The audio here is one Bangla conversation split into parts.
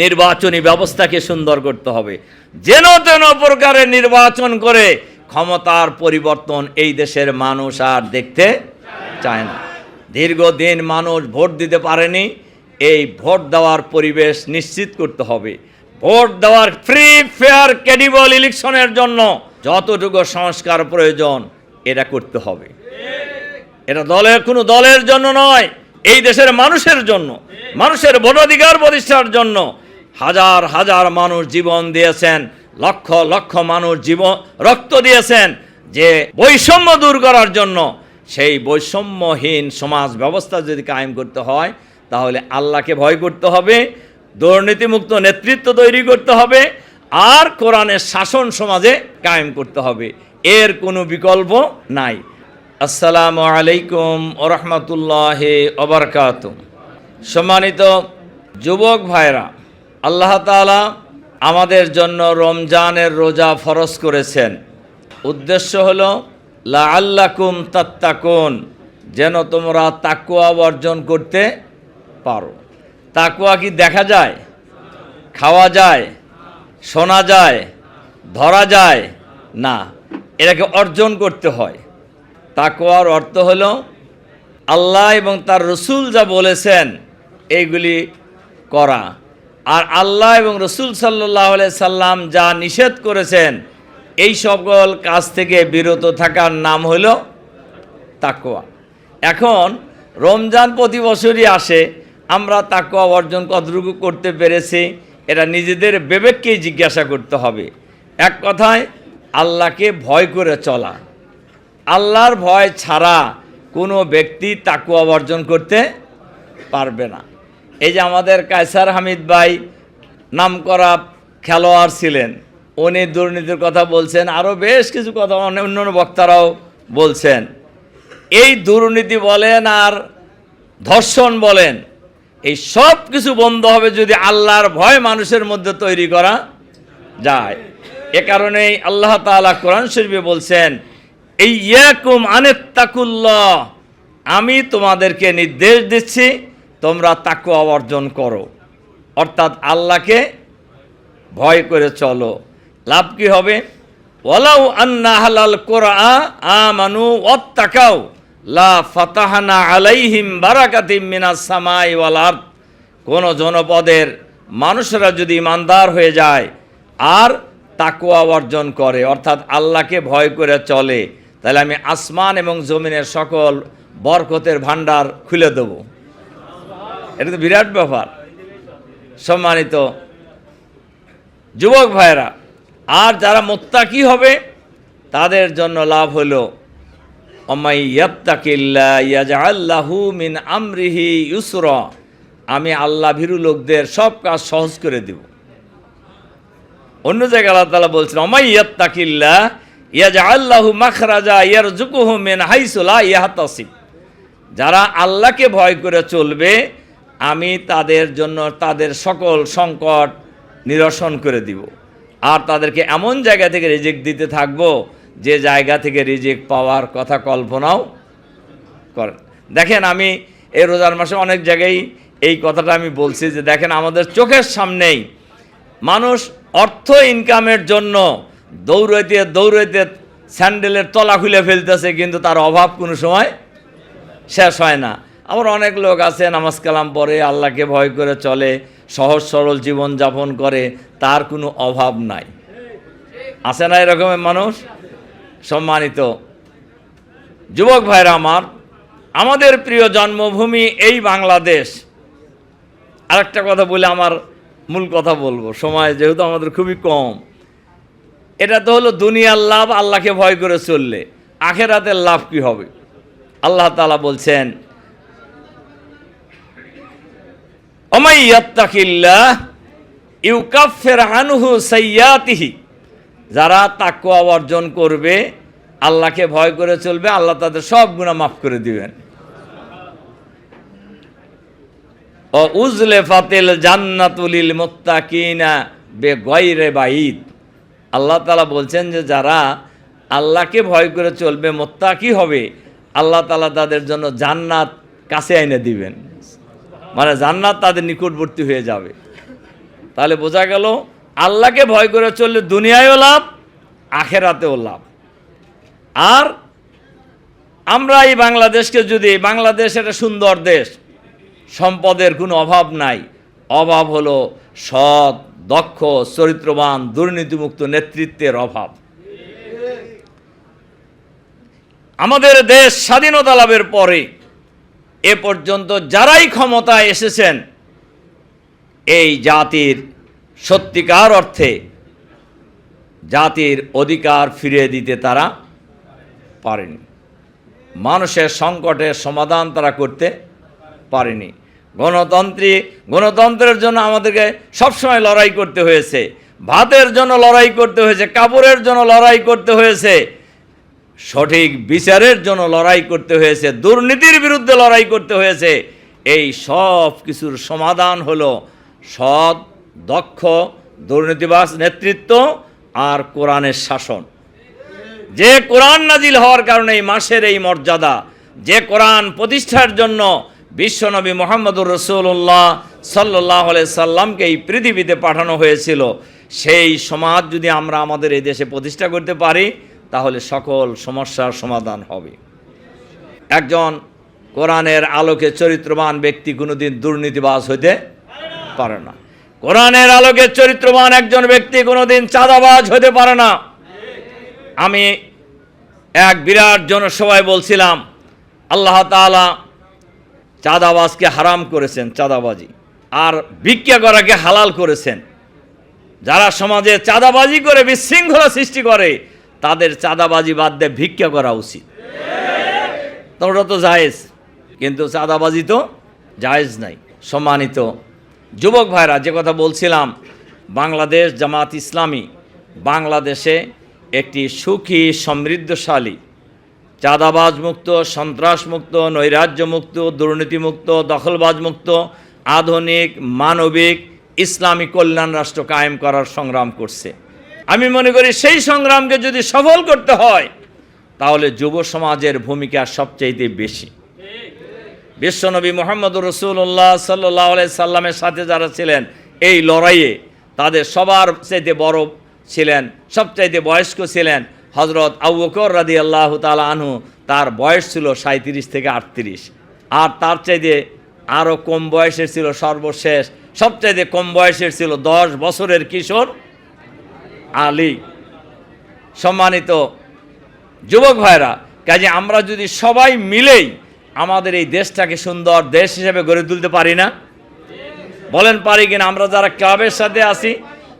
নির্বাচনী ব্যবস্থাকে সুন্দর করতে হবে। যেন তেন প্রকারে নির্বাচন করে ক্ষমতার পরিবর্তন এই দেশের মানুষ আর দেখতে চায় না। দীর্ঘদিন মানুষ ভোট দিতে পারেনি, এই ভোট দেওয়ার পরিবেশ নিশ্চিত করতে হবে। ভোট দেওয়ার ফ্রি ফেয়ার ক্রেডিবল ইলেকশনের জন্য যতটুকু সংস্কার প্রয়োজন, এটা করতে হবে। এটা দলের কোনো দলের জন্য নয়, এই দেশের মানুষের জন্য, মানুষের ভোটাধিকার প্রতিষ্ঠার জন্য হাজার হাজার মানুষ জীবন দিয়েছেন, লক্ষ লক্ষ মানুষ জীবন, রক্ত দিয়েছেন যে বৈষম্য দূর করার জন্য সেই বৈষম্যহীন সমাজ ব্যবস্থা যদি কায়েম করতে হয়, তাহলে আল্লাহকে ভয় করতে হবে, দুর্নীতিমুক্ত নেতৃত্ব তৈরি করতে হবে, আর কোরআনের শাসন সমাজে কায়েম করতে হবে। এর কোনো বিকল্প নাই। আসসালামু আলাইকুম ওরহমতুল্লাহ ওবরকাত সম্মানিত যুবক ভাইরা আল্লাহ তাআলা আমাদের জন্য রমজানের রোজা ফরজ করেছেন। উদ্দেশ্য হল লা আল্লাকুম তাত্তাকুন, যেন তোমরা তাকুয়া অর্জন করতে পারো। তাকুয়া কি দেখা যায়, খাওয়া যায়, শোনা যায়, ধরা যায়? না, এটাকে অর্জন করতে হয়। তাকোয়ার অর্থ হল, আল্লাহ এবং তার রসুল যা বলেছেন, এইগুলি করা। আর আল্লাহ এবং রসুল সাল্লাহ সাল্লাম যা নিষেধ করেছেন, এই সকল কাজ থেকে বিরত থাকার নাম হলো তাকোয়া এখন রমজান প্রতি বছরই আসে, আমরা তাকোয়া অর্জন কতটুকু করতে পেরেছি, এটা নিজেদের বিবেককেই জিজ্ঞাসা করতে হবে। এক কথায়, আল্লাহকে ভয় করে চলা। আল্লাহর ভয় ছাড়া কোনো ব্যক্তি তাকুয়া অর্জন করতে পারবে না। এই যে আমাদের কায়সার হামিদ ভাই নাম করা খেলোয়াড় ছিলেন, উনি দুর্নীতির কথা বলছেন আরও বেশ কিছু কথা অন্য অন্য বক্তারাও বলছেন। এই দুর্নীতি বলেন আর ধর্ষণ বলেন, এই সব কিছু বন্ধ হবে যদি আল্লাহর ভয় মানুষের মধ্যে তৈরি করা যায়। এ কারণেই আল্লাহ তাআলা কোরআন শরীফে বলছেন এই ইয়াকুম আনেত্তাকুল্লাহ আমি তোমাদেরকে নির্দেশ দিচ্ছি তোমরা তাকুয়া অর্জন করো। অর্থাৎ আল্লাহকে ভয় করে চলো। লাভ কি হবে? ওয়ালাউ আন্না হালাল কোরআ আমানু ওয়াত্তাকাও লা ফাতাহানা আলাইহিম বারাকাতিম মিনাস সামাই ওয়াল আরদ। কোন জনপদের মানুষেরা যদি ইমানদার হয়ে যায় আর তাকুয়া অর্জন করে, অর্থাৎ আল্লাহকে ভয় করে চলে, তাহলে আমি আসমান এবং জমিনের সকল বরকতের ভাণ্ডার খুলে দেব। এটা তো বিরাট ব্যাপার। সম্মানিত যুবক ভাইরা আর যারা মোত্তাকি হবে, তাদের জন্য লাভ হলো আল্লাহু মিন আমরিহি ইউসর। আমি আল্লাহ ভীরু লোকদের সব কাজ সহজ করে দিব। অন্য জায়গায় আল্লাহ তালা বলছেন, অমাই ইয়াত্তাকিল্লা ইয়াজা আল্লাহু মাখরাজা ইয়ার জুকুহু মেন হাইসুলা ইয়াহাতাসিব। যারা আল্লাহকে ভয় করে চলবে আমি তাদের জন্য তাদের সকল সংকট নিরসন করে দিব। আর তাদেরকে এমন জায়গা থেকে রিজেক্ট দিতে থাকব, যে জায়গা থেকে রিজেক্ট পাওয়ার কথা কল্পনাও করেন। দেখেন, আমি এই রোজার মাসে অনেক জায়গায় এই কথাটা আমি বলছি যে, দেখেন, আমাদের চোখের সামনেই মানুষ অর্থ ইনকামের জন্য দৌড়াইতে দৌড়াইতে স্যান্ডেলের তলা খুলে ফেলতেছে, কিন্তু তার অভাব কোনো সময় শেষ হয় না। আবার অনেক লোক আছে, নামাজ কালাম পড়ে, আল্লাহকে ভয় করে চলে, সহজ সরল জীবন যাপন করে, তার কোনো অভাব নাই। আছে না এরকমের মানুষ? সম্মানিত যুবক ভাইরা আমার, আমাদের প্রিয় জন্মভূমি এই বাংলাদেশ। আরেকটা কথা বলে আমার মূল কথা বলব, সময় যেহেতু আমাদের খুবই কম। এটা তো হলো দুনিয়ার লাভ, আল্লাহকে ভয় করে চললে। আখেরাতের লাভ কি হবে? আল্লাহ তালা বলছেন যারা তাকুয়া অর্জন করবে, আল্লাহকে ভয় করে চলবে, আল্লাহ তাদের সব গুণা মাফ করে দিবেন। ও উজলে ফাতিল জান্নাতুলিল মুত্তাকিনা বে গয়রে বাইদ আল্লাহ তালা বলছেন যে, যারা আল্লাহকে ভয় করে চলবে, মোত্তাকি হবে, আল্লাহ তালা তাদের জন্য জান্নাত কাছে আইনে দিবেন। মানে জান্নাত তাদের নিকটবর্তী হয়ে যাবে। তাহলে বোঝা গেল, আল্লাহকে ভয় করে চললে দুনিয়ায়ও লাভ, আখেরাতেও লাভ। আর আমরা এই বাংলাদেশকে যদি বাংলাদেশ একটা সুন্দর দেশ, সম্পদের কোনো অভাব নাই। অভাব হলো সৎ, দক্ষ, চরিত্রবান, দুর্নীতিমুক্ত নেতৃত্বের অভাব। আমাদের দেশ স্বাধীনতা লাভের পরে এ পর্যন্ত যারাই ক্ষমতায় এসেছেন, এই জাতির সত্যিকার অর্থে জাতির অধিকার ফিরিয়ে দিতে তারা পারেনি। মানুষের সংকটের সমাধান তারা করতে পারেনি। গণতন্ত্রী, গণতন্ত্রের জন্য আমাদেরকে সবসময় লড়াই করতে হয়েছে। ভাতের জন্য লড়াই করতে হয়েছে, কাপড়ের জন্য লড়াই করতে হয়েছে। সঠিক বিচারের জন্য লড়াই করতে হয়েছে, দুর্নীতির বিরুদ্ধে লড়াই করতে হয়েছে। এই সব কিছুর সমাধান হলো সৎ, দক্ষ দুর্নীতিবাস নেতৃত্ব আর কোরআনের শাসন। যে কোরআন নাজিল হওয়ার কারণে এই মাসের এই মর্যাদা, যে কোরআন প্রতিষ্ঠার জন্য বিশ্বনবী মোহাম্মদুর রসুল্লাহ সাল্লাহ সাল্লামকে এই পৃথিবীতে পাঠানো হয়েছিল, সেই সমাজ যদি আমরা আমাদের এই দেশে প্রতিষ্ঠা করতে পারি তাহলে সকল সমস্যার সমাধান হবে। একজন কোরআনের আলোকে চরিত্রবান ব্যক্তি কোনোদিন দুর্নীতিবাজ হইতে পারে না। কোরআনের আলোকে চরিত্রবান একজন ব্যক্তি কোনোদিন চাঁদাবাজ হতে পারে না। আমি এক বিরাট জনসভায় বলছিলাম, আল্লাহ তাআলা চাঁদাবাজকে হারাম করেছেন, চাঁদাবাজি। আর ভিক্ষা করাকে হালাল করেছেন। যারা সমাজে চাঁদাবাজি করে বিশৃঙ্খলা সৃষ্টি করে তাদের চাঁদাবাজি বাদ দিয়ে ভিক্ষা করা উচিত। ওটা তো জায়েজ। কিন্তু চাঁদাবাজি তো জায়েজ নাই। সম্মানিত যুবক ভাইরা, যে কথা বলছিলাম, বাংলাদেশ জামাত ইসলামী বাংলাদেশে একটি সুখী, সমৃদ্ধশালী চাঁদাবাজ মুক্ত সন্ত্রাস মুক্ত নৈরাজ্য মুক্ত দুর্নীতিমুক্ত দখলবাজ মুক্ত আধুনিক, মানবিক, ইসলামী কল্যাণ রাষ্ট্র কায়েম করার সংগ্রাম করছে। আমি মনে করি সেই সংগ্রামকে যদি সফল করতে হয়, তাহলে যুব সমাজের ভূমিকা সবচাইতে বেশি। বিশ্বনবী মোহাম্মদ রসুল্লাহ সাল্লাহ সাল্লামের সাথে যারা ছিলেন, এই লড়াইয়ে তাদের সবার চাইতে বড় ছিলেন, সবচাইতে বয়স্ক ছিলেন হজরত আবুকর রাদি আল্লাহ তালা আনহু। তার বয়স ছিল সাঁত্রিশ থেকে আটত্রিশ। আর তার চাইতে আরও কম বয়সের ছিল সর্বশেষ, সবচাইতে কম বয়সের ছিল দশ বছরের কিশোর আলী। সম্মানিত যুবক ভাইরা কাজে আমরা যদি সবাই মিলেই আমাদের এই দেশটাকে সুন্দর দেশ হিসেবে গড়ে তুলতে পারি না? বলেন পারি কিনা? আমরা যারা ক্লাবের সাথে আছি,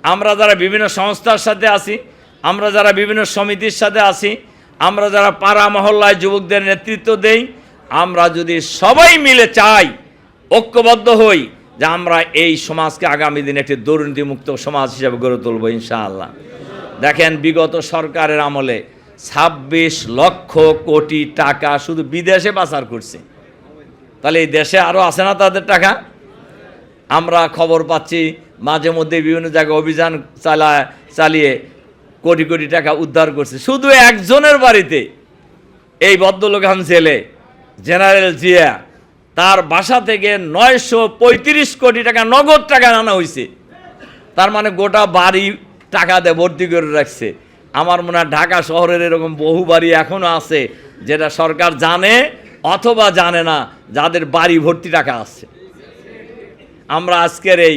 আমরা যারা বিভিন্ন সংস্থার সাথে আছি, আমরা যারা বিভিন্ন সমিতির সাথে আছি, আমরা যারা পাড়া মহল্লায় যুবকদের নেতৃত্ব দেই, আমরা যদি সবাই মিলে চাই, ঐক্যবদ্ধ হই যে আমরা এই সমাজকে আগামী দিনে একটি দুর্নীতিমুক্ত সমাজ হিসেবে গড়ে তুলব, ইনশাআল্লাহ। দেখেন, বিগত সরকারের আমলে ছাব্বিশ লক্ষ কোটি টাকা শুধু বিদেশে পাচার করছে। তাহলে এই দেশে আরও আছে না তাদের টাকা? আমরা খবর পাচ্ছি, মাঝে মধ্যে বিভিন্ন জায়গায় অভিযান চালা চালিয়ে কোটি কোটি টাকা উদ্ধার করছে। শুধু একজনের বাড়িতে এই ভদ্রলোকান জেলে জেনারেল জিয়া তার বাসা থেকে নয়শো পঁয়ত্রিশ কোটি টাকা নগদ টাকা আনা হয়েছে তার মানে গোটা বাড়ি টাকা দিয়ে ভর্তি করে রাখছে। আমার মনে হয় ঢাকা শহরের এরকম বহু বাড়ি এখনও আছে যেটা সরকার জানে অথবা জানে না যাদের বাড়ি ভর্তি টাকা আছে। আমরা আজকের এই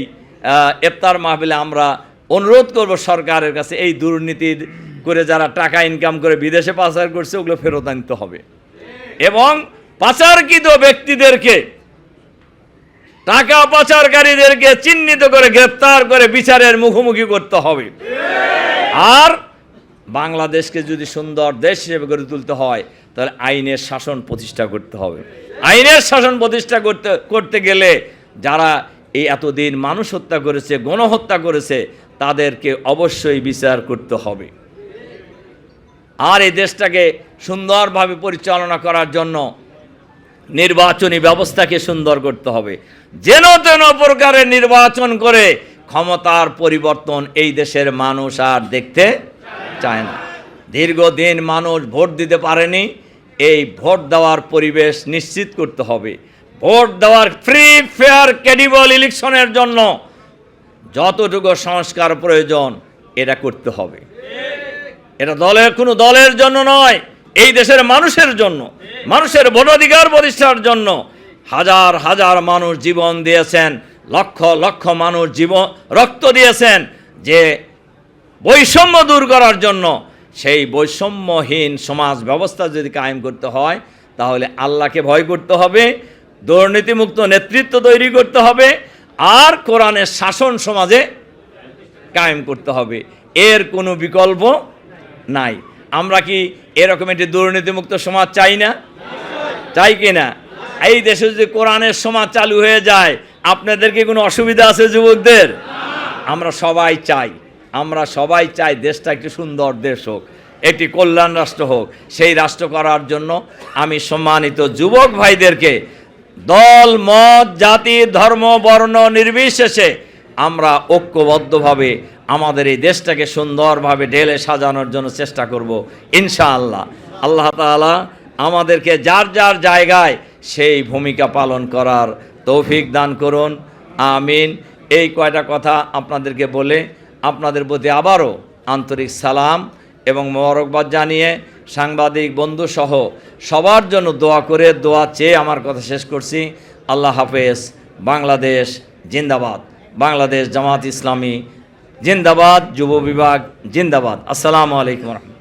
আহ, ইফতার মাহফিলে আমরা অনুরোধ করব সরকারের কাছে এই দুর্নীতির করে যারা টাকা ইনকাম করে বিদেশে পাচার করছে ওগুলো ফেরত আনতে হবে। এবং পাচারকৃত ব্যক্তিদেরকে, টাকা পাচারকারীদেরকে চিহ্নিত করে গ্রেপ্তার করে বিচারের মুখোমুখি করতে হবে। আর বাংলাদেশকে যদি সুন্দর দেশ হিসেবে গড়ে তুলতে হয়, তাহলে আইনের শাসন প্রতিষ্ঠা করতে হবে। আইনের শাসন প্রতিষ্ঠা করতে করতে গেলে যারা এই এতদিন মানুষ হত্যা করেছে, গণহত্যা করেছে, তাদেরকে অবশ্যই বিচার করতে হবে। আর এই দেশটাকে সুন্দরভাবে পরিচালনা করার জন্য নির্বাচনী ব্যবস্থাকে সুন্দর করতে হবে। যেন তেন প্রকারের নির্বাচন করে ক্ষমতার পরিবর্তন এই দেশের মানুষ আর দেখতে চায় না। দীর্ঘদিন মানুষ ভোট দিতে পারেনি, এই ভোট দেওয়ার পরিবেশ নিশ্চিত করতে হবে। ভোট দেওয়ার ফ্রি ফেয়ার ক্রেডিবল ইলেকশনের জন্য যতটুকু সংস্কার প্রয়োজন, এটা করতে হবে। এটা দলের কোনো দলের জন্য নয় এই দেশের মানুষের জন্য, মানুষের ভোটাধিকার প্রতিষ্ঠার জন্য হাজার হাজার মানুষ জীবন দিয়েছেন, লক্ষ লক্ষ মানুষ জীবন, রক্ত দিয়েছেন যে বৈষম্য দূর করার জন্য সেই বৈষম্যহীন সমাজ ব্যবস্থা যদি কায়েম করতে হয়, তাহলে আল্লাহকে ভয় করতে হবে, দুর্নীতিমুক্ত নেতৃত্ব তৈরি করতে হবে আর কোরআনের শাসন সমাজে কায়েম করতে হবে। এর কোনো বিকল্প নাই। আমরা কি এরকম একটি দুর্নীতিমুক্ত সমাজ চাই না? চাই কি না? এই দেশে যদি কোরআনের সমাজ চালু হয়ে যায়, আপনাদের কি কোনো অসুবিধা আছে যুবকদের? আমরা সবাই চাই, আমরা সবাই চাই দেশটা একটি সুন্দর দেশ হোক, একটি কল্যাণ রাষ্ট্র হোক। সেই রাষ্ট্র করার জন্য আমি সম্মানিত যুবক ভাইদেরকে দল, মত, জাতি, ধর্ম, বর্ণ, নির্বিশেষে আমরা ঐক্যবদ্ধভাবে আমাদের এই দেশটাকে সুন্দরভাবে ঢেলে সাজানোর জন্য চেষ্টা করব, ইনশাআল্লাহ। আল্লাহ তাআলা আমাদেরকে যার যার জায়গায় সেই ভূমিকা পালন করার তৌফিক দান করুন, আমিন। এই কয়টা কথা আপনাদেরকে বলে আপনাদের প্রতি আবারও আন্তরিক সালাম এবং মোবারকবাদ জানিয়ে সাংবাদিক, বন্ধুসহ সবার জন্য দোয়া করে দোয়া চেয়ে আমার কথা শেষ করছি। আল্লাহ হাফেজ, বাংলাদেশ জিন্দাবাদ। বাংলাদেশ জামাত ইসলামী জিন্দাবাদ যুব বিভাগ জিন্দাবাদ। আসসালামু আলাইকুম